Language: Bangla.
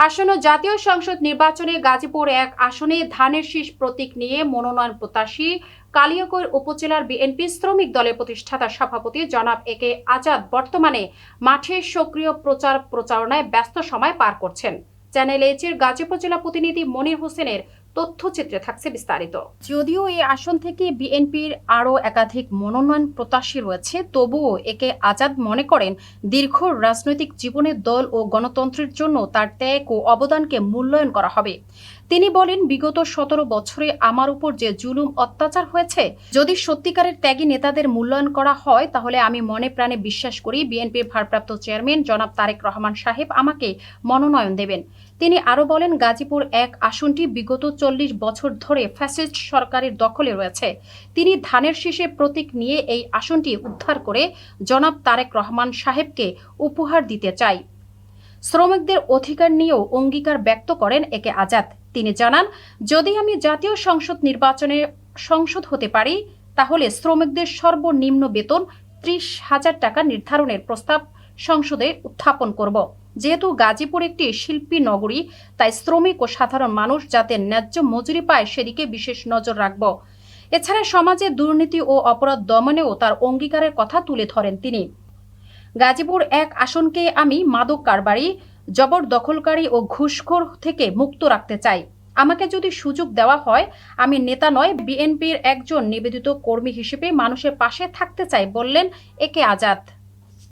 আসন্ন জাতীয় সংসদ নির্বাচনে গাজীপুর এক আসনে ধানের শীষ প্রতীক নিয়ে মনোনয়ন প্রত্যাশী কালিয়াকৈর উপজেলার বিএনপি শ্রমিক দলের প্রতিষ্ঠাতা সভাপতি জনাব একে আজাদ বর্তমানে মাঠে সক্রিয় প্রচার প্রচারণায় ব্যস্ত সময় পার করছেন। চ্যানেল এইচের গাজীপুর জেলা প্রতিনিধি মনির হোসেনের তথ্যচিত্রে থাকছে বিস্তারিত। যদিও এই আসন থেকে বিএনপির আরও একাধিক মনোনয়ন প্রত্যাশী রয়েছে, তবুও একে আজাদ মনে করেন দীর্ঘ রাজনৈতিক জীবনের দল ও গণতন্ত্রের জন্য তার ত্যাগ ও অবদানকে মূল্যায়ন করা হবে। তিনি বলেন, বিগত সতেরো বছরে আমার উপর যে জুলুম অত্যাচার হয়েছে, যদি সত্যিকারের ত্যাগী নেতাদের মূল্যায়ন করা হয়, তাহলে আমি মনে প্রাণে বিশ্বাস করি বিএনপির ভারপ্রাপ্ত চেয়ারম্যান জনাব তারেক রহমান সাহেব আমাকে মনোনয়ন দেবেন। তিনি আরও বলেন, গাজীপুর এক আসনটি বিগত চল্লিশ বছর ধরে ফ্যাসিস্ট সরকারের দখলে রয়েছে। তিনি ধানের শীষে প্রতীক নিয়ে এই আসনটি উদ্ধার করে জনাব তারেক রহমান সাহেবকে উপহার দিতে চাই। শ্রমিকদের অধিকার নিয়েও অঙ্গীকার ব্যক্ত করেন একে আজাদ। তিনি জানান, যদি আমি জাতীয় সংসদ নির্বাচনে সংসদ হতে পারি, তাহলে শ্রমিকদের সর্বনিম্ন বেতন ত্রিশ হাজার টাকা নির্ধারণের প্রস্তাব সংসদে উত্থাপন করব। যেহেতু গাজীপুর একটি শিল্পী নগরী, তাই শ্রমিক ও সাধারণ মানুষ যাতে ন্যায্য মজুরি পায় সেদিকে বিশেষ নজর রাখব। এছাড়া সমাজে দুর্নীতি ও অপরাধ দমনেও তার অঙ্গীকারের কথা তুলে ধরেন তিনি। গাজীপুর এক আসনকে আমি মাদক কারবারি, জবরদখলকারী ও ঘুষখোর থেকে মুক্ত রাখতে চাই। আমাকে যদি সুযোগ দেওয়া হয়, আমি নেতা নয়, বিএনপির একজন নিবেদিত কর্মী হিসেবে মানুষের পাশে থাকতে চাই বললেন একে আজাদ।